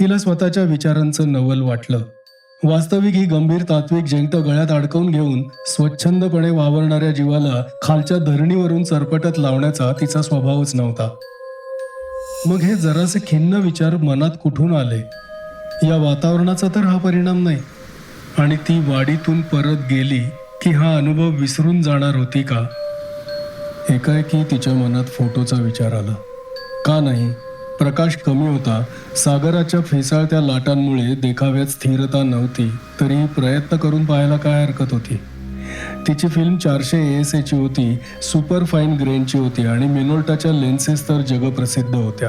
तिला स्वतःच्या विचारांचं नवल वाटलं. वास्तविक ही गंभीर तात्विक जयंत गळ्यात अडकवून घेऊन स्वच्छंदपणे वावरणाऱ्या जीवाला खालच्या धरणीवरून सरपटत लावण्याचा तिचा स्वभावच नव्हता. मग हे जरासे खिन्न विचार मनात कुठून आले? या वातावरणाचा तर हा परिणाम नाही. आणि ती वाडीतून परत गेली की हा अनुभव विसरून जाणार होती का? एकाएकी तिच्या मनात फोटोचा विचार आला. का नाही? प्रकाश कमी होता. सागराच्या फेसाळत्या लाटांमुळे देखाव्यात स्थिरता नव्हती तरीही प्रयत्न करून पाहायला काय हरकत होती? तिची फिल्म चारशे एस एची होती सुपर फाईन ग्रेनची होती आणि मिनोल्टाच्या लेन्सेस तर जगप्रसिद्ध होत्या.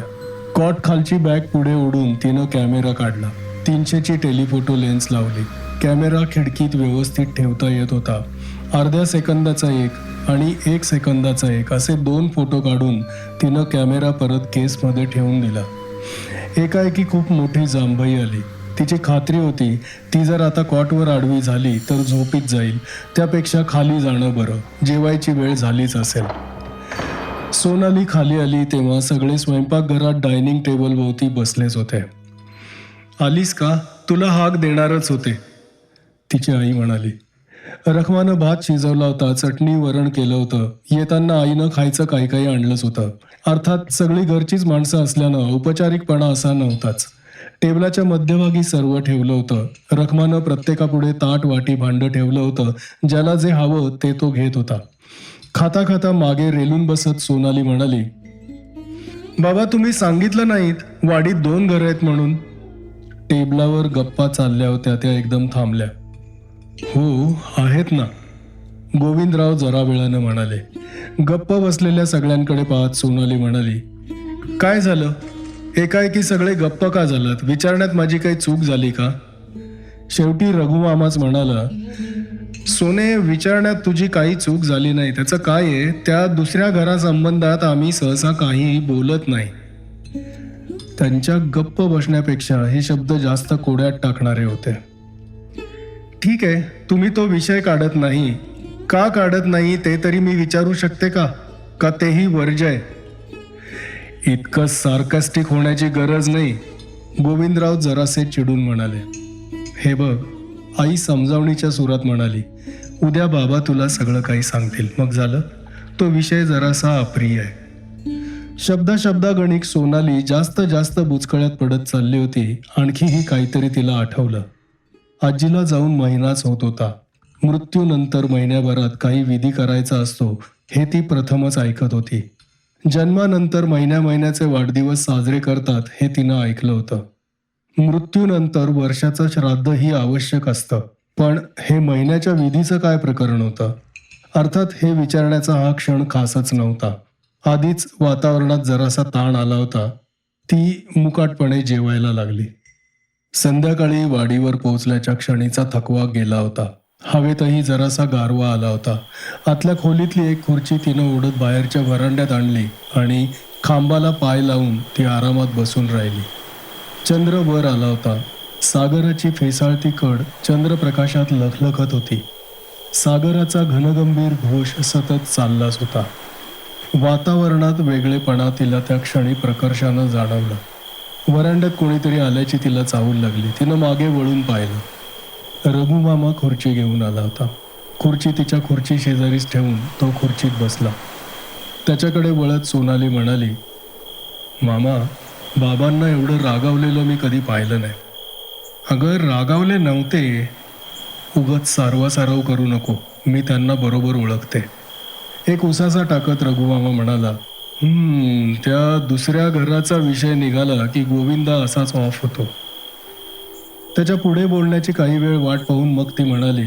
कॉट खालची बॅग पुढे ओढून तिनं कॅमेरा काढला. तीनशेची टेलिफोटो लेन्स लावली. कॅमेरा खिडकीत व्यवस्थित ठेवता येत होता. अर्ध्या सेकंदाचा एक आणि एक सेकंदाचा एक असे दोन फोटो काढून तिनं कॅमेरा परत केसमध्ये ठेवून दिला. एकाएकी खूप मोठी जांभई आली. तिची खात्री होती ती जर आता कॉटवर आडवी झाली तर झोपीत जाईल. त्यापेक्षा खाली जाणं बरं. जेवायची वेळ झालीच असेल. सोनाली खाली आली तेव्हा सगळे स्वयंपाकघरात डायनिंग टेबल भोवती बसलेच होते. आलीस का? तुला हाक देणारच होते. तिची आई म्हणाली. रखमानं भात शिजवला होता चटणी वरण केलं होतं. येताना आईनं खायचं काही काही आणलंच होतं. अर्थात सगळी घरचीच माणसं असल्यानं औपचारिकपणा असा नव्हताच. टेबलाच्या मध्यभागी सर्व ठेवलं होतं. रखमानं प्रत्येकापुढे ताट वाटी भांडं ठेवलं होतं. ज्याला जे हवं ते तो घेत होता. खाता खाता मागे रेलून बसत सोनाली म्हणाली बाबा तुम्ही सांगितलं नाहीत वाडीत दोन घरं आहेत म्हणून. टेबलावर गप्पा चालल्या होत्या त्या एकदम थांबल्या. हो आहेत ना. गोविंदराव जरा वेळानं म्हणाले. गप्प बसलेल्या सगळ्यांकडे पाहत सोनाली म्हणाली काय झालं? एकाएकी सगळे गप्प का झालात? विचारण्यात माझी काही चूक झाली का? शेवटी रघुमामाच म्हणाला सोने विचारण्यात तुझी काही चूक झाली नाही. त्याचं काय आहे? त्या दुसऱ्या घरासंबंधात आम्ही सहसा काहीही बोलत नाही. त्यांच्या गप्प बसण्यापेक्षा हे शब्द जास्त कोड्यात टाकणारे होते. ठीक आहे तुम्ही तो विषय काढत नाही. का काढत नाही ते तरी मी विचारू शकते का? का तेही वर्ज आहे इतकं सार्कास्टिक होण्याची गरज नाही. गोविंदराव जरासे चिडून म्हणाले हे बघ आई समजावणीच्या सुरात म्हणाली उद्या बाबा तुला सगळं काही सांगतील. मग झालं? तो विषय जरासा अप्रिय आहे. शब्दाशब्दागणिक सोनाली जास्त जास्त बुचकळ्यात पडत चालली होती. आणखीही काहीतरी तिला आठवलं. आजीला जाऊन महिनाच होत होता. मृत्यूनंतर महिन्याभरात काही विधी करायचा असतो हे ती प्रथमच ऐकत होती. जन्मानंतर महिन्या महिन्याचे वाढदिवस साजरे करतात हे तिनं ऐकलं होतं. मृत्यूनंतर वर्षाचं श्राद्धही आवश्यक असतं पण हे महिन्याच्या विधीचं काय प्रकरण होतं? अर्थात हे विचारण्याचा हा क्षण खासच नव्हता. आधीच वातावरणात जरासा ताण आला होता. ती मुकाटपणे जेवायला लागली. संध्याकाळी वाडीवर पोहोचल्याच्या क्षणीचा थकवा गेला होता. हवेतही जरासा गारवा आला होता. आतल्या खोलीतली एक खुर्ची तिनं ओढत बाहेरच्या व्हरांड्यात आणली आणि खांबाला पाय लावून ती आरामात बसून राहिली. चंद्र वर आला होता. सागराची फेसाळती कड चंद्रप्रकाशात लखलखत होती. सागराचा घनगंभीर घोष सतत चाललाच होता. वातावरणात वेगळेपणा तिला त्या क्षणी प्रकर्षानं जाणवलं. वरांड्यात कोणीतरी आल्याची तिला चावूल लागली. तिनं मागे वळून पाहिलं. रघुमामा खुर्ची घेऊन आला होता. खुर्ची तिच्या खुर्ची शेजारीच ठेवून तो खुर्चीत बसला. त्याच्याकडे वळत सोनाली म्हणाली मामा बाबांना एवढं रागावलेलं मी कधी पाहिलं नाही. अगं रागावले नव्हते. उगत सारवासारव करू नको. मी त्यांना बरोबर ओळखते. एक उसासा टाकत रघुमामा म्हणाला "हम्म, त्या दुसऱ्या घराचा विषय निघाला की गोविंदा असाच ऑफ होतो. त्याच्या पुढे बोलण्याची काही वेळ वाट पाहून मग ती म्हणाली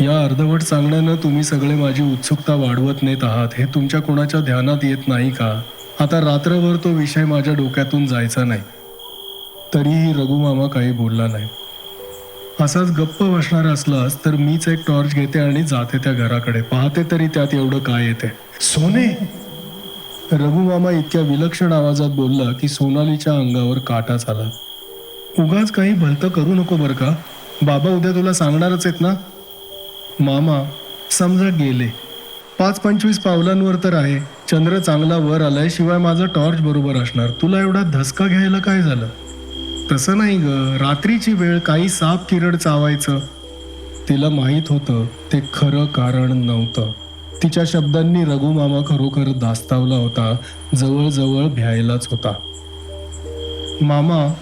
या अर्धवट सांगण्यानं तुम्ही सगळे माझी उत्सुकता वाढवत नेत आहात. हे तुमच्या कोणाच्या ध्यानात येत नाही का? आता रात्रभर तो विषय माझ्या डोक्यातून जायचा नाही. तरीही रघुमामा काही बोलला नाही. असाच गप्प बसणार असलास तर मीच एक टॉर्च घेते आणि जाते त्या घराकडे. पाहते तरी त्यात एवढं काय येते. सोने रघुमामा इतक्या विलक्षण आवाजात बोलला की सोनालीच्या अंगावर काटाच आला. उगाच काही भलतं करू नको बरं का? बाबा उद्या तुला सांगणारच आहेत ना? मामा समजा गेले. पाच पंचवीस पावलांवर तर आहे. चंद्र चांगला वर आलाय शिवाय माझा टॉर्च बरोबर असणार. तुला एवढा धसका घ्यायला काय झालं? तसं नाही ग. रात्रीची वेळ काही साप किरड चावायचं. तिला माहीत होतं. ते खरं कारण नव्हतं. तिच्या शब्दांनी रघुमामा खरोखर दास्तावला होता जवळजवळ भ्यायलाच होता. मामा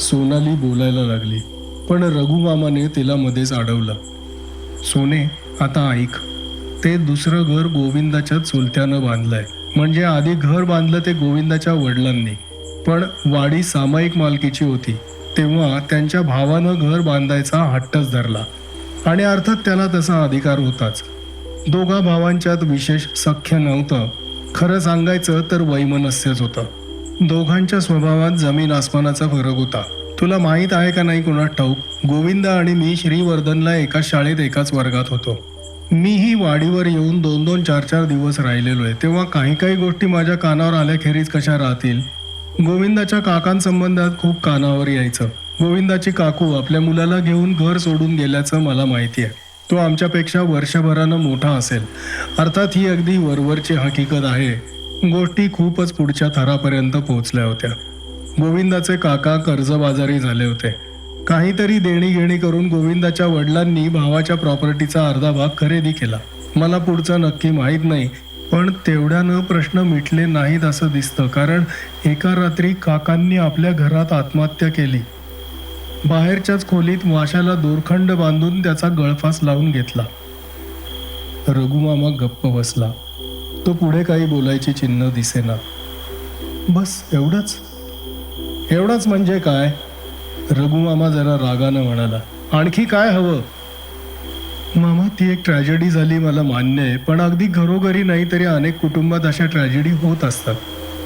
सोनाली बोलायला लागली पण रघुमामाने तिला मध्येच अडवलं. सोने आता ऐक ते दुसरं घर गोविंदाच्या चुलत्यानं बांधलंय. म्हणजे आधी घर बांधलं ते गोविंदाच्या वडिलांनी पण वाडी सामायिक मालकीची होती तेव्हा त्यांच्या भावानं घर बांधायचा हट्टच धरला. आणि अर्थात त्याला तसा अधिकार होताच. दोघा भावांच्यात विशेष सख्य नव्हतं. खरं सांगायचं तर वैमनस्यच होतं. दोघांच्या स्वभावात जमीन आसमानाचा फरक होता. तुला माहीत आहे का नाही कुणा ठाऊक? गोविंदा आणि मी श्रीवर्धनला एकाच शाळेत एकाच वर्गात होतो. मीही वाडीवर येऊन दोन दोन चार चार दिवस राहिलेलो आहे. तेव्हा काही काही गोष्टी माझ्या कानावर आल्याखेरीज कशा राहतील? गोविंदाच्या काकांसंबंधात खूप कानावर यायचं. गोविंदाची काकू आपल्या मुलाला घेऊन घर सोडून गेल्याचं मला माहिती आहे. तो आमच्यापेक्षा वर्षभरानं मोठा असेल. अर्थात ही अगदी वरवरची हकीकत आहे. गोष्टी खूपच पुढच्या थरापर्यंत पोहोचल्या होत्या. गोविंदाचे काका कर्जबाजारी झाले होते. काहीतरी देणी घेणी करून गोविंदाच्या वडिलांनी भावाच्या प्रॉपर्टीचा अर्धा भाग खरेदी केला. मला पुढचं नक्की माहीत नाही पण तेवढ्यानं प्रश्न मिटले नाहीत असं दिसतं. कारण एका रात्री काकांनी आपल्या घरात आत्महत्या केली. बाहेरच्याच खोलीत माशाला दोरखंड बांधून त्याचा गळफास लावून घेतला. रघुमामा गप्प बसला. तो पुढे काही बोलायची चिन्ह दिसेना. बस एवढंच. एवढंच म्हणजे काय? रघुमामा जरा रागानं म्हणाला. आणखी काय हवं? मामा ती एक ट्रॅजेडी झाली मला मान्य आहे पण अगदी घरोघरी नाही तरी अनेक कुटुंबात अशा ट्रॅजेडी होत असतात.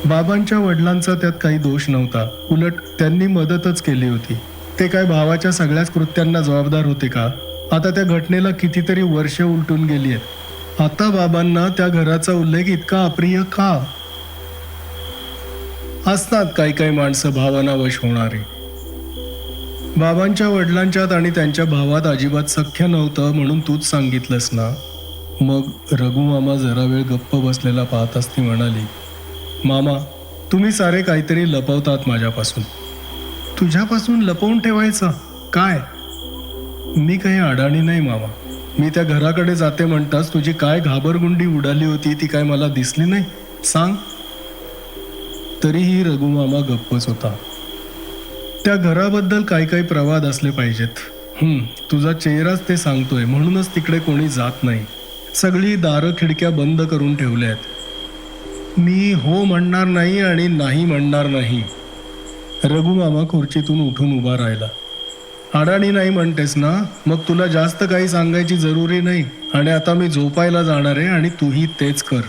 बाबांच्या वडिलांचा त्यात काही दोष नव्हता. उलट त्यांनी मदतच केली होती. ते काय भावाच्या सगळ्याच कृत्यांना जबाबदार होते का? आता त्या घटनेला कितीतरी वर्ष उलटून गेली आहेत आता बाबांना त्या घराचा उल्लेख इतका अप्रिय का? असतात काही काही माणसं भावनावश होणारी. बाबांच्या वडिलांच्यात आणि त्यांच्या भावात अजिबात सख्य नव्हतं म्हणून तूच सांगितलंस ना? मग रघुमामा जरा वेळ गप्प बसलेला पाहत असती म्हणाली मामा तुम्ही सारे काहीतरी लपवतात माझ्यापासून. तुझ्यापासून लपवून ठेवायचं? काय? मी काही अडाणी नाही मामा. मी त्या घराकडे जाते म्हणताच तुझी काय घाबरगुंडी उडाली होती ती काय मला दिसली नाही? सांग. तरीही रघुमामा गप्पच होता. त्या घराबद्दल काही काही प्रवाद असले पाहिजेत. हम्म तुझा चेहराच ते सांगतोय म्हणूनच तिकडे कोणी जात नाही. सगळी दारं खिडक्या बंद करून ठेवल्या आहेत मी हो म्हणणार नाही आणि नाही म्हणणार नाही. रघुमामा खुर्चीतून उठून उभा राहिला. अडाणी नाही म्हणतेस ना? मग तुला जास्त काही सांगायची जरुरी नाही. आणि आता मी झोपायला जाणार आहे आणि तूही तेच कर.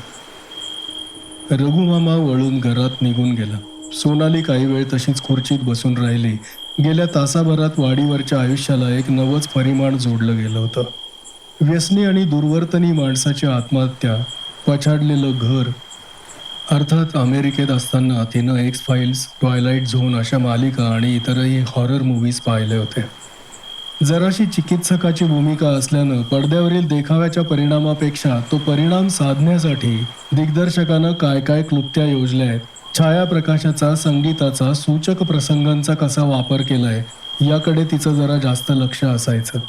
रघुमामा वळून घरात निघून गेला. सोनाली काही वेळ तशीच खुर्चीत बसून राहिली. गेल्या तासाभरात वाडीवरच्या आयुष्याला एक नवंच परिमाण जोडलं गेलं होतं. व्यसनी आणि दुर्वर्तनी माणसाची आत्महत्या पछाडलेलं घर अर्थात अमेरिकेत असताना तिनं एक्स फाईल्स ट्वायलाईट झोन अशा मालिका आणि इतरही हॉरर मूव्हीज पाहिले होते. जराशी चिकित्सकाची भूमिका असल्यानं पडद्यावरील देखाव्याच्या परिणामापेक्षा तो परिणाम साधण्यासाठी दिग्दर्शकानं काय काय क्लुप्त्या योजल्या आहेत छायाप्रकाशाचा संगीताचा सूचक प्रसंगांचा कसा वापर केलाय याकडे तिचं जरा जास्त लक्ष असायचं.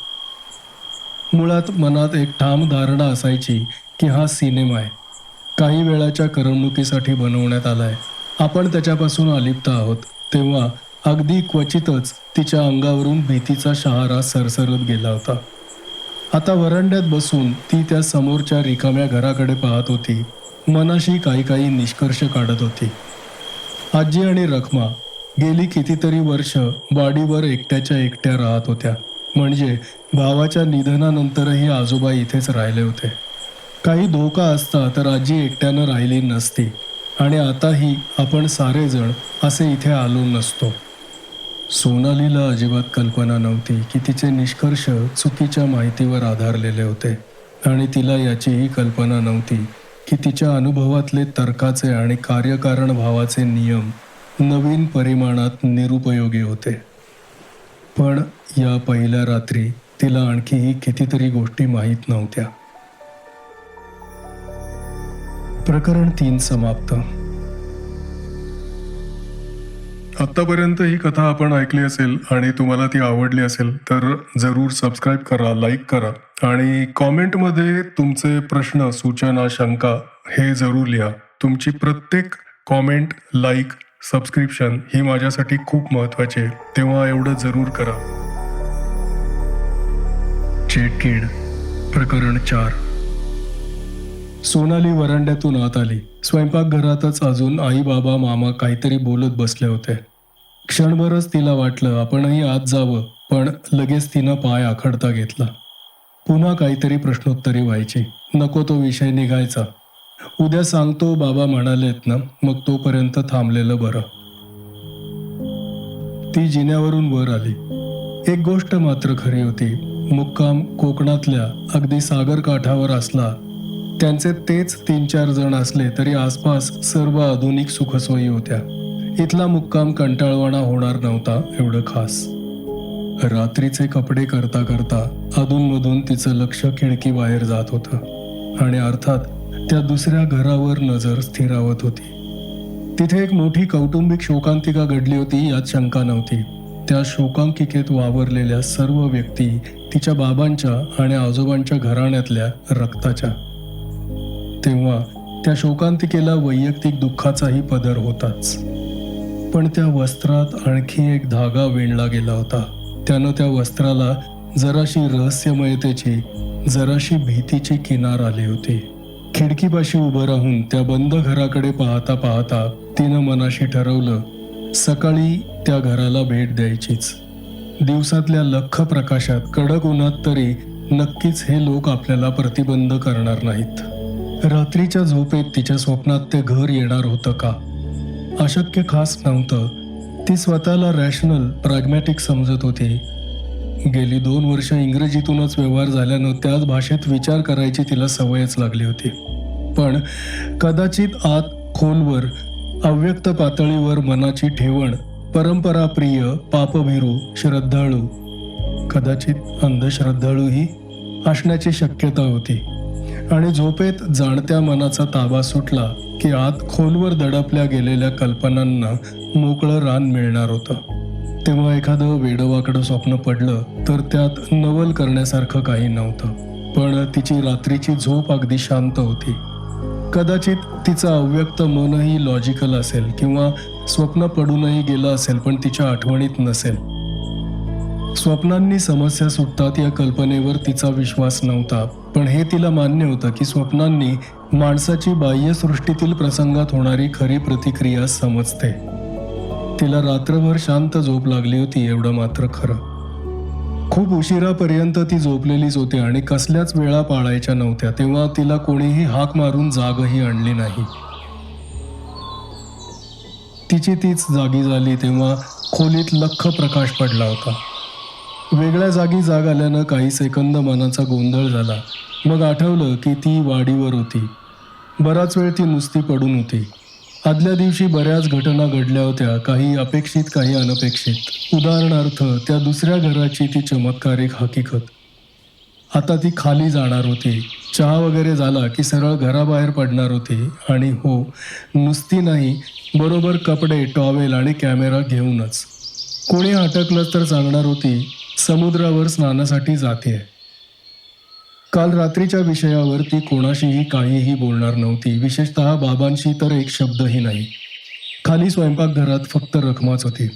मुळात मनात एक ठाम धारणा असायची की हा सिनेमा आहे. काही वेळाच्या करमणुकीसाठी बनवण्यात आलाय. आपण त्याच्यापासून अलिप्त आहोत. तेव्हा अगदी क्वचितच तिच्या अंगावरून भीतीचा शहारा सरसरत गेला होता. आता वरांड्यात बसून ती त्या समोरच्या रिकाम्या घराकडे पाहत होती. मनाशी काही काही निष्कर्ष काढत होती. आजी आणि रखमा गेली कितीतरी वर्ष वाडीवर एकट्याच्या एकट्या राहत होत्या. म्हणजे भावाच्या निधनानंतरही आजोबा इथेच राहिले होते. काही धोका असता तर आजी एकट्यानं राहिली नसती. आणि आताही आपण सारेजण असे इथे आलो नसतो. सोनालीला अजिबात कल्पना नव्हती की तिचे निष्कर्ष चुकीच्या माहितीवर आधारलेले होते. आणि तिला याचीही कल्पना नव्हती की तिच्या अनुभवातले तर्काचे आणि कार्यकारण भावाचे नियम नवीन परिमाणात निरुपयोगी होते. पण या पहिल्या रात्री तिला आणखीही कितीतरी गोष्टी माहीत नव्हत्या. प्रकरण तीन समाप्त. आत्तापर्यंत ही कथा आपण ऐकली असेल आणि तुम्हाला ती आवडली असेल तर जरूर सबस्क्राईब करा लाईक करा आणि कॉमेंटमध्ये तुमचे प्रश्न सूचना शंका हे जरूर लिहा. तुमची प्रत्येक कॉमेंट लाईक सबस्क्रिप्शन ही माझ्यासाठी खूप महत्वाची आहे. तेव्हा एवढं जरूर करा. चेटकीड प्रकरण चार. सोनाली वरांड्यातून आत आली. स्वयंपाकघरातच अजून आई बाबा मामा काहीतरी बोलत बसले होते. क्षणभरच तिला वाटलं आपणही आत जावं पण लगेच तिनं पाय आखडता घेतला. पुन्हा काहीतरी प्रश्नोत्तरी व्हायची. नको तो विषय निघायचा. उद्या सांगतो बाबा म्हणालेत ना मग तोपर्यंत थांबलेलं बरं. ती जिन्यावरून वर आली. एक गोष्ट मात्र खरी होती. मुक्काम कोकणातल्या अगदी सागर काठावर असला त्यांचे तेच तीन चार जण असले तरी आसपास सर्व आधुनिक सुखसोयी होत्या. इथला मुक्काम कंटाळवाणा होणार नव्हता एवढं खास. रात्रीचे कपडे करता करता अधूनमधून तिचं लक्ष खिडकी बाहेर जात होतं आणि अर्थात त्या दुसऱ्या घरावर नजर स्थिरावत होती. तिथे एक मोठी कौटुंबिक शोकांतिका घडली होती यात शंका नव्हती. त्या शोकांकिकेत वावरलेल्या सर्व व्यक्ती तिच्या बाबांच्या आणि आजोबांच्या घराण्यातल्या रक्ताच्या तेव्हा त्या शोकांतिकेला वैयक्तिक दुःखाचाही पदर होताच. पण त्या वस्त्रात आणखी एक धागा विणला गेला होता. त्यानं त्या वस्त्राला जराशी रहस्यमयतेची जराशी भीतीची किनार आली होती. खिडकीपाशी उभं राहून त्या बंद घराकडे पाहता पाहता तिनं मनाशी ठरवलं सकाळी त्या घराला भेट द्यायचीच. दिवसातल्या लख प्रकाशात कडक उन्हात तरी नक्कीच हे लोक आपल्याला प्रतिबंध करणार नाहीत. रात्रीच्या झोपेत तिच्या स्वप्नात ते घर येणार होतं का? अशक्य खास नव्हतं. ती स्वतःला रॅशनल प्रॅग्मॅटिक समजत होती. गेली दोन वर्ष इंग्रजीतूनच व्यवहार झाल्यानं त्याच भाषेत विचार करायची तिला सवयच लागली होती. पण कदाचित आत खोलवर अव्यक्त पातळीवर मनाची ठेवण परंपराप्रिय पापभिरू श्रद्धाळू कदाचित अंधश्रद्धाळूही असण्याची शक्यता होती. आणि झोपेत जाणत्या मनाचा ताबा सुटला की आत खोलवर दडपल्या गेलेल्या कल्पनांना मोकळं रान मिळणार होतं. तेव्हा एखादं वेडवाकडं स्वप्न पडलं तर त्यात नवल करण्यासारखं काही नव्हतं. पण तिची रात्रीची झोप अगदी शांत होती. कदाचित तिचं अव्यक्त मनही लॉजिकल असेल किंवा स्वप्न पडूनही गेलं असेल पण तिच्या आठवणीत नसेल. स्वप्नांनी समस्या सुटतात या कल्पनेवर तिचा विश्वास नव्हता. पण हे तिला मान्य होतं की स्वप्नांनी माणसाची बाह्यसृष्टीतील प्रसंगात होणारी खरी प्रतिक्रिया समजते. तिला रात्रभर शांत झोप लागली होती एवढं मात्र खरं. खूप उशिरापर्यंत ती झोपलेलीच होती आणि कसल्याच वेळा पाळायच्या नव्हत्या तेव्हा तिला कोणीही हाक मारून जागही आणली नाही. तिची तीच जागी झाली तेव्हा खोलीत लख प्रकाश पडला होता. वेगळ्या जागी जाग आल्यानं काही सेकंद मनाचा गोंधळ झाला. मग आठवलं की ती वाडीवर होती. बराच वेळ ती नुसती पडून होती. आदल्या दिवशी बऱ्याच घटना घडल्या होत्या काही अपेक्षित काही अनपेक्षित. उदाहरणार्थ त्या दुसऱ्या घराची ती चमत्कारिक हकीकत. आता ती खाली जाणार होती. चहा वगैरे झाला की सरळ घराबाहेर पडणार होती आणि हो नुसती नाही बरोबर कपडे टॉवेल आणि कॅमेरा घेऊनच. कोणी अटकलं तर सांगणार होती समुद्रावर स्नानासाठी जाते. काल रात्रीच्या विषयावर ती कोणाशीही काहीही बोलणार नव्हती. विशेषतः बाबांशी तर एक शब्दही नाही. खाली स्वयंपाकघरात फक्त रखमाच होती.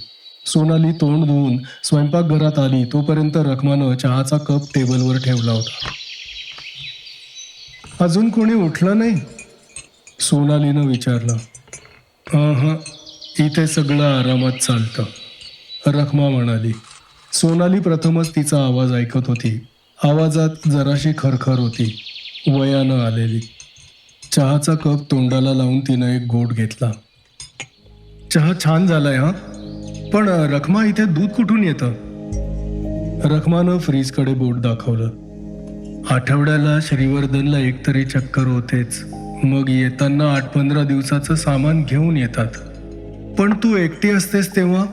सोनाली तोंड धुवून स्वयंपाकघरात आली. तोपर्यंत रखमानं चहाचा कप टेबलवर ठेवला होता. अजून कोणी उठलं नाही? सोनालीनं विचारलं. हां इथे सगळं आरामात चालतं रखमा म्हणाली. सोनाली प्रथमच तिचा आवाज ऐकत होती. आवाजात जराशी खरखर होती. वयानं आलेली. चहाचा कप तोंडाला लावून तिनं एक गोट घेतला. चहा छान झालाय हा? पण रखमा इथे दूध कुठून येतं? रखमानं फ्रीजकडे बोट दाखवलं. आठवड्याला श्रीवर्धनला एकतरी चक्कर होतेच. मग येताना आठ पंधरा दिवसाचं सामान घेऊन येतात. पण तू एकटी असतेस तेव्हा?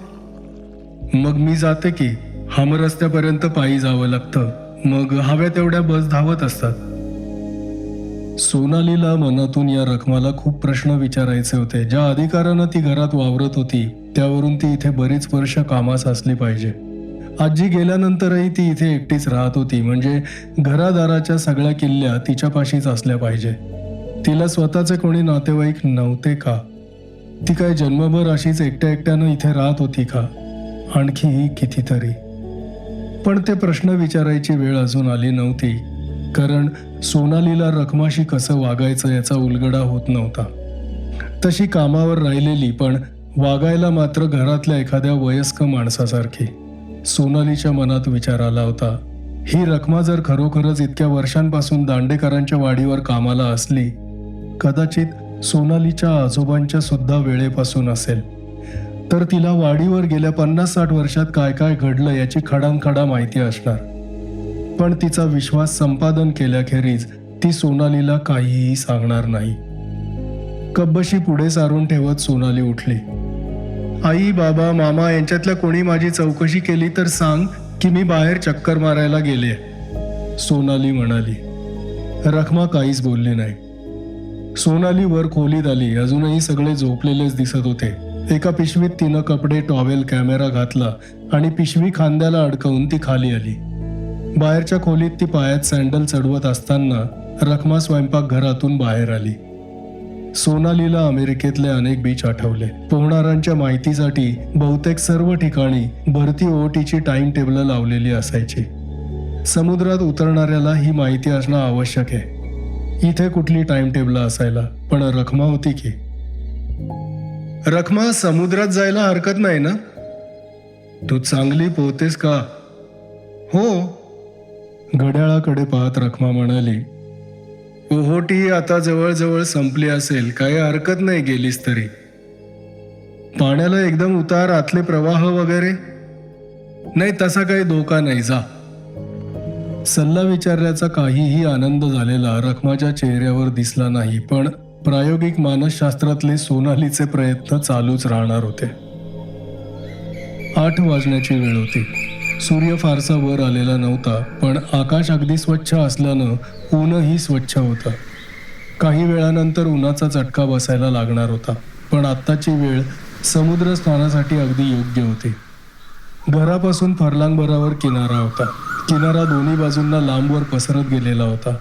मग मी जाते की? हम रस्त्यापर्यंत पायी जावं लागतं. मग हव्या तेवढ्या बस धावत असतात. सोनालीला मनातून या रकमाला खूप प्रश्न विचारायचे होते. ज्या अधिकारानं ती घरात वावरत होती त्यावरून ती इथे बरीच वर्ष कामास असली पाहिजे. आजी गेल्यानंतरही ती इथे एकटीच राहत होती. म्हणजे घरादाराच्या सगळ्या किल्ल्या तिच्यापाशीच असल्या पाहिजे. तिला स्वतःचे कोणी नातेवाईक नव्हते का? ती काय जन्मभर अशीच एकट्या एकट्यानं इथे राहत होती का? आणखी कितीतरी. पण ते प्रश्न विचारायची वेळ अजून आली नव्हती. कारण सोनालीला रखमाशी कसं वागायचं याचा उलगडा होत नव्हता. तशी कामावर राहिलेली पण वागायला मात्र घरातल्या एखाद्या वयस्क माणसासारखी. सोनालीच्या मनात विचार आला होता. ही रखमा जर खरोखरच इतक्या वर्षांपासून दांडेकरांच्या वाडीवर कामाला असली कदाचित सोनालीच्या आजोबांच्या सुद्धा वेळेपासून असेल. तर तिला वाडीवर गेल्या पन्नास साठ वर्षात काय काय घडलं याची खडानखडा माहिती असणार. पण तिचा विश्वास संपादन केल्याखेरीज ती सोनालीला काहीही सांगणार नाही. कब्बशी पुढे सारून ठेवत सोनाली उठली. आई बाबा मामा यांच्यातल्या कोणी माझी चौकशी केली तर सांग की मी बाहेर चक्कर मारायला गेले. सोनाली म्हणाली. रखमा काहीच बोलली नाही. सोनाली वर खोलीत आली. अजूनही सगळे झोपलेलेच दिसत होते. एका पिशवीत तिनं कपडे टॉवेल कॅमेरा घातला आणि पिशवी खांद्याला अडकवून ती खाली आली. बाहेरच्या खोलीत ती पायात सँडल चढवत असताना रखमा स्वयंपाकघरातून बाहेर आली. सोनालीला अमेरिकेतले अनेक बीच आठवले. पोहणाऱ्यांच्या माहितीसाठी बहुतेक सर्व ठिकाणी भरती ओटीची टाइम टेबल लावलेली असायची. समुद्रात उतरणाऱ्याला ही माहिती असणं आवश्यक आहे. इथे कुठली टाइम टेबल असायला पण रखमा होती की? रखमा समुद्रात जायला हरकत नाही ना? तू चांगली पोहतेस का? हो. घड्याळाकडे पाहत रखमा म्हणाली ओहोटी आता जवळजवळ संपली असेल काही हरकत नाही गेलीस तरी. पाण्याला एकदम उतार आतले प्रवाह वगैरे? नाही तसा काही धोका नाही जा. सल्ला विचारल्याचा काहीही आनंद झालेला रखमाच्या चेहऱ्यावर दिसला नाही पण प्रायोगिक मानसशास्त्रातले सोनालीचे प्रयत्न चालूच राहणार होते. आठ वाजण्याची वेळ होती. सूर्य फारसा वर आलेला नव्हता पण आकाश अगदी स्वच्छ असल्यानं ऊनही स्वच्छ होतं. काही वेळानंतर उन्हाचा चटका बसायला लागणार होता पण आत्ताची वेळ समुद्र स्नानासाठी अगदी योग्य होती. घरापासून फरलांगभरावर किनारा होता. किनारा दोन्ही बाजूंना लांबवर पसरत गेलेला होता.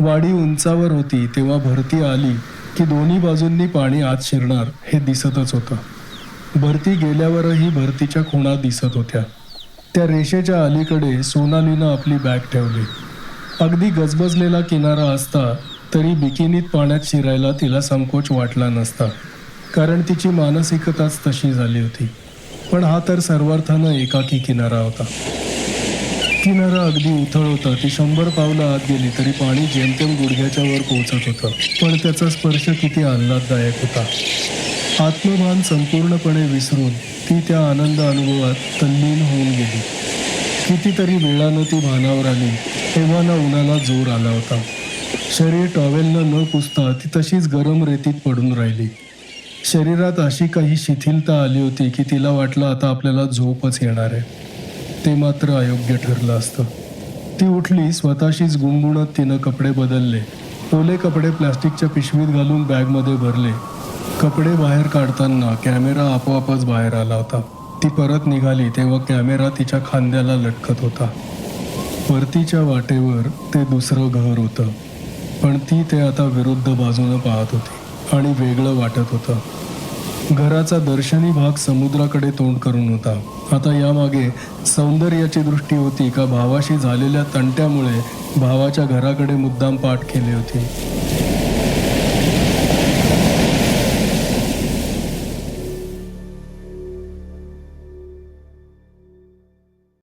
वाडी उंचावर होती तेव्हा भरती आली की दोन्ही बाजूंनी पाणी आत शिरणार हे दिसतच होतं. भरती गेल्यावरही भरतीच्या खुणा दिसत होत्या. त्या रेषेच्या अलीकडे सोनालीनं आपली बॅग ठेवली. अगदी गजबजलेला किनारा असता तरी बिकिनीत पाण्यात शिरायला तिला संकोच वाटला नसता. कारण तिची मानसिकताच तशी झाली होती. पण हा तर सर्वार्थानं एकाकी किनारा होता. ती नरं अगदी उथळ होता ती शंभर पावलं आत गेली तरी पाणी जेमतेम गुडघ्याच्या वर पोहोचत होतं. पण त्याचा स्पर्श किती आल्हाददायक होता. आत्मभान संपूर्णपणे विसरून ती त्या आनंद अनुभवात तल्लीन होऊन गेली. कितीतरी वेळानं ती भानावर आली. तेव्हा ना उन्हाला जोर आला होता. शरीर टॉवेलनं न पुसता ती तशीच गरम रेतीत पडून राहिली. शरीरात अशी काही शिथिलता आली होती की तिला वाटलं आता आपल्याला झोपच येणार आहे. ते मात्र अयोग्य ठरलं असतं. ती उठली स्वतःशीच गुणगुणत तिनं कपडे बदलले. ओले कपडे प्लास्टिकच्या पिशवीत घालून बॅगमध्ये भरले. कपडे बाहेर काढताना कॅमेरा आपोआपच बाहेर आला होता. ती परत निघाली तेव्हा कॅमेरा तिच्या खांद्याला लटकत होता. परतीच्या वाटेवर ते दुसरं घर होतं. पण ती ते आता विरुद्ध बाजूनं पाहत होती आणि वेगळं वाटत होतं. घराचा दर्शनी भाग समुद्राकडे तोंड करून होता. आता यामागे सौंदर्याची दृष्टी होती. का भावाशी झालेल्या तंट्यामुळे भावाच्या घराकडे मुद्दाम पाठ केली होती.